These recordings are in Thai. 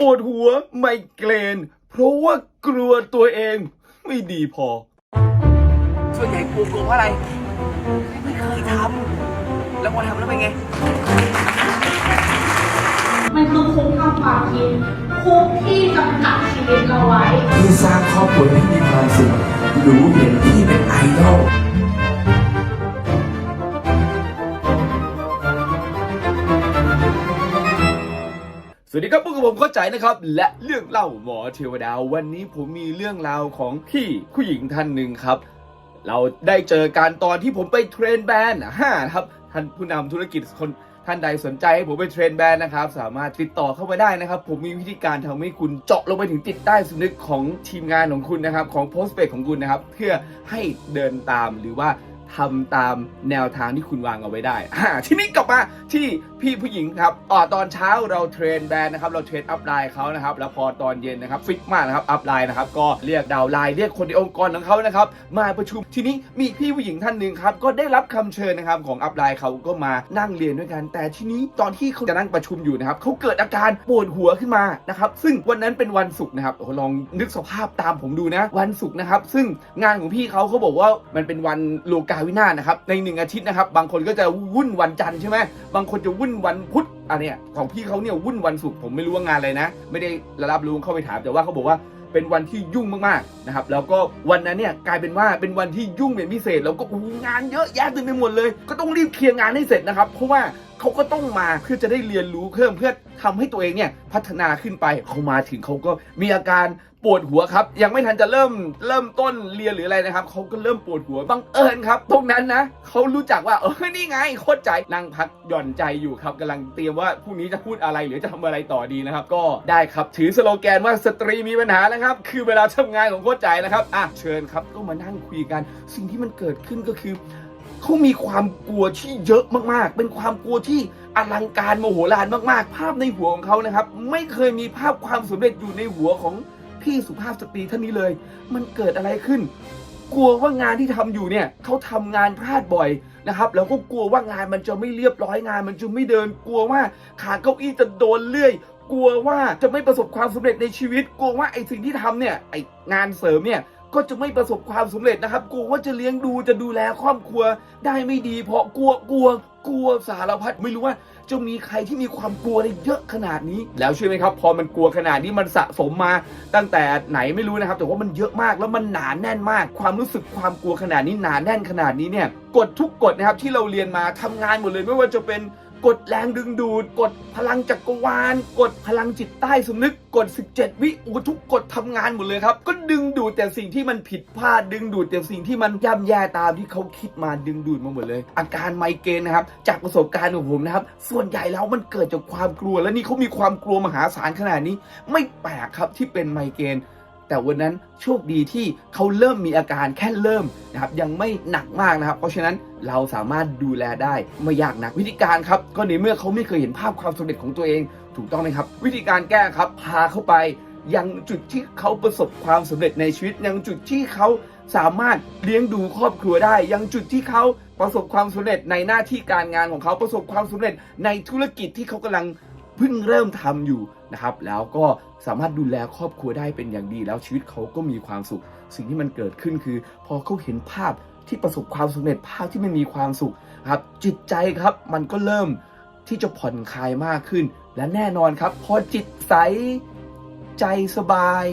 ปวดหัวไมเกรน เพราะว่ากลัวตัวเองไม่ดีพอ ส่วนใหญ่กลัวกลัวเพราะอะไร ไม่เคยทำแล้วพอทำแล้วเป็นไง มันคือคุกทางความคิดคุกที่จำกัดชีวิตเราไว้ ที่สร้างครอบครัวที่มีความสุขหนูเห็นพี่เป็นไอดอล สวัสดีครับพวกผมเข้าใจนะครับ และเรื่องเล่าหมอเทวดาวันนี้ผมมีเรื่องราวของพี่ผู้หญิงท่านหนึ่งครับ เราได้เจอการตอนที่ผมไปเทรนแบรนด์ห้าครับท่านผู้นำธุรกิจคนท่านใดสนใจให้ผมไปเทรนแบรนด์นะครับ สามารถติดต่อเข้ามาได้นะครับ ผมมีวิธีการทำให้คุณเจาะลงไปถึงจิตใต้สำนึกของทีมงานของคุณนะครับ ของโพสเ c กของคุณนะครับ เพื่อให้เดินตามหรือว่า ทำตามแนวทางที่คุณวางเอาไว้ได้ทีนี้กลับมาที่พี่ผู้หญิงครับอตอนเช้าเราเทรนแบรนด์นะครับ เราเทรนอัพไลน์เขานะครับ แล้วพอตอนเย็นนะครับฟิกมากนะครับอัพไลน์นะครับ ก็เรียกดาวไลน์เรียกคนในองค์กรของเขานะครับ มาประชุม ทีนี้มีพี่ผู้หญิงท่านหนึ่งครับ ก็ได้รับคำเชิญนะครับของอัพไลน์เขาก็มานั่งเรียนด้วยกัน แต่ทีนี้ตอนที่เขาจะนั่งประชุมอยู่นะครับเขาเกิดอาการปวดหัวขึ้นมานะครับ ซึ่งวันนั้นเป็นวันศุกร์นะครับลองนึกสภาพตามผมดูนะ วันศุกร์นะครับ ซึ่งงานของพี่เขาเขาบอกว่ามันเป็นวันโลกาวินาศนะครับในหนึ่งอาทิตย์นะครับ บางคนก็จะวุ่นวันจันทร์ใช่ไหมบางคนจะวุ่นวันพุธอันเนี้ยของพี่เขาเนี่ยวุ่นวันศุกร์ผมไม่รู้ว่างานอะไรนะ ไม่ได้รับรู้เข้าไปถามแต่ว่าเขาบอกว่าเป็นวันที่ยุ่งมากๆนะครับแล้วก็วันนั้นเนี่ยกลายเป็นว่าเป็นวันที่ยุ่งเป็นพิเศษ แล้วก็งานเยอะแยะเต็มไปหมดเลย ก็ต้องรีบเคลียร์งานให้เสร็จนะครับเพราะว่า เขาก็ต้องมาเพื่อจะได้เรียนรู้เพิ่มเพื่อทำให้ตัวเองเนี่ยพัฒนาขึ้นไปเขามาถึงเขาก็มีอาการปวดหัวครับ ยังไม่ทันจะเริ่มเริ่มต้นเรียนหรืออะไรนะครับเขาก็เริ่มปวดหัวบังเอิญครับ ตรงนั้นนะเขารู้จักว่าเออนี่ไงโคตรใจนั่งพักหย่อนใจอยู่ครับกำลังเตรียมว่าพรุ่งนี้จะพูดอะไรหรือจะทำอะไรต่อดีนะครับ ก็ได้ครับถือสโลแกนว่าสตรีมีปัญหาแล้วครับ คือเวลาทำงานของโคตรใจนะครับอะเชิญครับก็มานั่งคุยกัน สิ่งที่มันเกิดขึ้นก็คือ เขามีความกลัวที่เยอะมากๆ เป็นความกลัวที่อลังการโมโหลานมากๆ ภาพในหัวของเขานะครับ ไม่เคยมีภาพความสำเร็จอยู่ในหัวของพี่สุภาพสตรีท่านนี้เลย มันเกิดอะไรขึ้น กลัวว่างานที่ทำอยู่เนี่ยเขาทำงานพลาดบ่อยนะครับ แล้วก็กลัวว่างานมันจะไม่เรียบร้อยงาน มันจะไม่เดิน กลัวว่าขาเก้าอี้จะโดนเลื่อยกลัวว่าจะไม่ประสบความสำเร็จในชีวิต กลัวว่าไอ้สิ่งที่ทำเนี่ยไอ้งานเสริมเนี่ย ก็จะไม่ประสบความสำเร็จนะครับกลัวว่าจะเลี้ยงดูจะดูแลครอบครัวได้ไม่ดี เพราะกลัวกลัวกลัวสารพัดไม่รู้ว่าจะมีใครที่มีความกลัวได้เยอะขนาดนี้ แล้วเชื่อไหมครับ พอมันกลัวขนาดนี้มันสะสมมา ตั้งแต่ไหนไม่รู้นะครับ แต่ว่ามันเยอะมากแล้วมันหนาแน่นมาก ความรู้สึกความกลัวขนาดนี้หนาแน่นขนาดนี้เนี่ยกฎทุกกฎนะครับที่เราเรียนมาทำงานหมดเลยไม่ว่าจะเป็น กดแรงดึงดูดกดพลังจักรวาลกดพลังจิตใต้สำนึกกด17 วิโอ้ทุกกฎทำงานหมดเลยครับ ก็ดึงดูดแต่สิ่งที่มันผิดพลาด ดึงดูดแต่สิ่งที่มันย่ำแย่ตามที่เขาคิดมาดึงดูดมาหมดเลย อาการไมเกรนนะครับ จากประสบการณ์ของผมนะครับ ส่วนใหญ่แล้วมันเกิดจากความกลัว และนี่เขามีความกลัวมหาศาลขนาดนี้ ไม่แปลกครับที่เป็นไมเกรน แต่วันนั้นโชคดีที่เขาเริ่มมีอาการแค่เริ่มนะครับยังไม่หนักมากนะครับ เพราะฉะนั้นเราสามารถดูแลได้ไม่ยากนักวิธีการครับ ก็ในเมื่อเขาไม่เคยเห็นภาพความสำเร็จของตัวเอง ถูกต้องไหมครับ วิธีการแก้ครับพาเขาไปยังจุดที่เขาประสบความสำเร็จในชีวิต ยังจุดที่เขาสามารถเลี้ยงดูครอบครัวได้ ยังจุดที่เขาประสบความสำเร็จในหน้าที่การงานของเขาประสบความสำเร็จในธุรกิจที่เขากำลังเพิ่งเริ่มทำอยู่ นะครับแล้วก็สามารถดูแลครอบครัวได้เป็นอย่างดี แล้วชีวิตเขาก็มีความสุข สิ่งที่มันเกิดขึ้นคือ พอเขาเห็นภาพที่ประสบความสำเร็จภาพที่มันมีความสุขครับจิตใจครับมันก็เริ่มที่จะผ่อนคลายมากขึ้น และแน่นอนครับ พอจิตใส ใจสบาย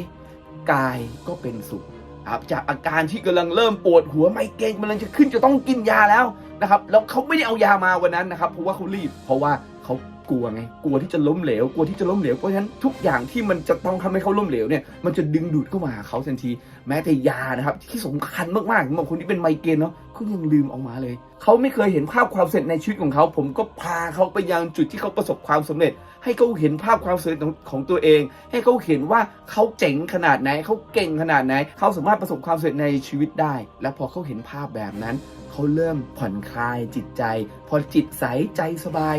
กายก็เป็นสุขครับจากอาการที่กำลังเริ่มปวดหัวไมเกรนกำลังจะขึ้นจะต้องกินยาแล้วนะครับแล้วเขาไม่ได้เอายามาวันนั้นนะครับเพราะว่าเขารีบเพราะว่า กลัวไง กลัวที่จะล้มเหลว กลัวที่จะล้มเหลว เพราะฉะนั้นทุกอย่างที่มันจะต้องทำให้เขาล้มเหลวเนี่ย มันจะดึงดูดเข้ามาหาเขาทันที แม้แต่ยานะครับ ที่สำคัญมากๆสำหรับคนที่เป็นไมเกรนเนาะเขายังลืมออกมาเลย เขาไม่เคยเห็นภาพความสำเร็จในชีวิตของเขา ผมก็พาเขาไปยังจุดที่เขาประสบความสำเร็จ ให้เขาเห็นภาพความสำเร็จของตัวเอง ให้เขาเห็นว่าเขาเจ๋งขนาดไหน เขาเก่งขนาดไหน เขาสามารถประสบความสำเร็จในชีวิตได้ และพอเขาเห็นภาพแบบนั้น เขาเริ่มผ่อนคลายจิตใจ พอจิตใสใจสบาย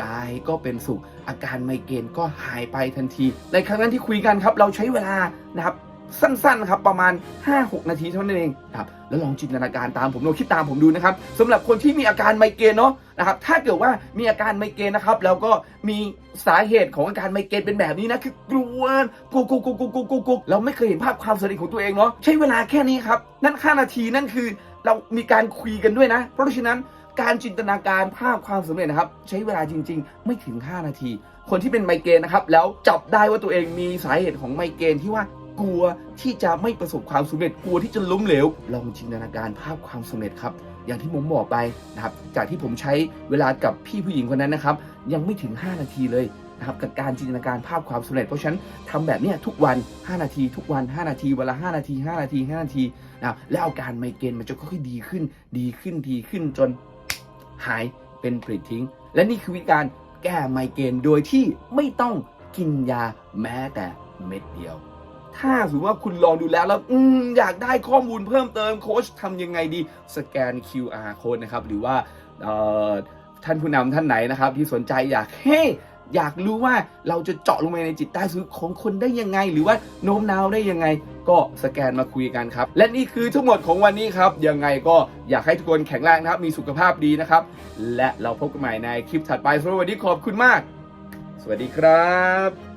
กายก็เป็นสุข อาการไมเกรนก็หายไปทันที ในครั้งนั้นที่คุยกันครับ เราใช้เวลานะครับสั้นๆครับประมาณ 5-6 นาทีเท่านั้นเองนะครับแล้วลองจินตนาการตามผมลองคิดตามผมดูนะครับสำหรับคนที่มีอาการไมเกรนเนาะนะครับถ้าเกิดว่ามีอาการไมเกรนนะครับแล้วก็มีสาเหตุของอาการไมเกรนเป็นแบบนี้นะคือกลัวกลัวกลัวกลัวกลัวกลัวกลัวกลัวเราไม่เคยเห็นภาพความสำเร็จของตัวเองเนาะใช้เวลาแค่นี้ครับนั่น5นาทีนั่นคือเรามีการคุยกันด้วยนะ เพราะฉะนั้น การจินตนาการภาพความสำเร็จนะครับ ใช้เวลาจริง ๆ ไม่ถึง 5 นาที คนที่เป็นไมเกรนนะครับ แล้วจับได้ว่าตัวเองมีสาเหตุของไมเกรนที่ว่ากลัวที่จะไม่ประสบความสำเร็จกลัวที่จะล้มเหลว ลองจินตนาการภาพความสำเร็จครับ อย่างที่ผมบอกไปนะครับ จากที่ผมใช้เวลากับพี่ผู้หญิงคนนั้นนะครับ ยังไม่ถึง 5 นาทีเลยนะครับกับการจินตนาการภาพความสำเร็จ เพราะฉะนั้นทำแบบนี้ทุกวัน 5 นาที ทุกวัน 5 นาทีเวลา 5 นาที 5 นาที 5 นาทีนะครับแล้วอาการไมเกรนมันจะค่อยๆดีขึ้น ดีขึ้นดีขึ้นจน หายเป็นปลิดทิ้ง และนี่คือวิธีการแก้ไมเกรนโดยที่ไม่ต้องกินยาแม้แต่เม็ดเดียว ถ้าสมมติว่าคุณลองดูแล้วแล้วออยากได้ข้อมูลเพิ่มเติมโค้ชทำยังไงดี สแกน QR code นะครับ หรือว่าท่านผู้นำท่านไหนนะครับ ที่สนใจอยากให้ อยากรู้ว่าเราจะเจาะลงไปในจิตใต้สำนึกของคนได้ยังไง หรือว่าโน้มน้าวได้ยังไง ก็สแกนมาคุยกันครับ และนี่คือทั้งหมดของวันนี้ครับยังไงก็อยากให้ทุกคนแข็งแรงนะครับ มีสุขภาพดีนะครับ และเราพบกันใหม่ในคลิปถัดไปสำหรับวันนี้ขอบคุณมาก สวัสดีครับ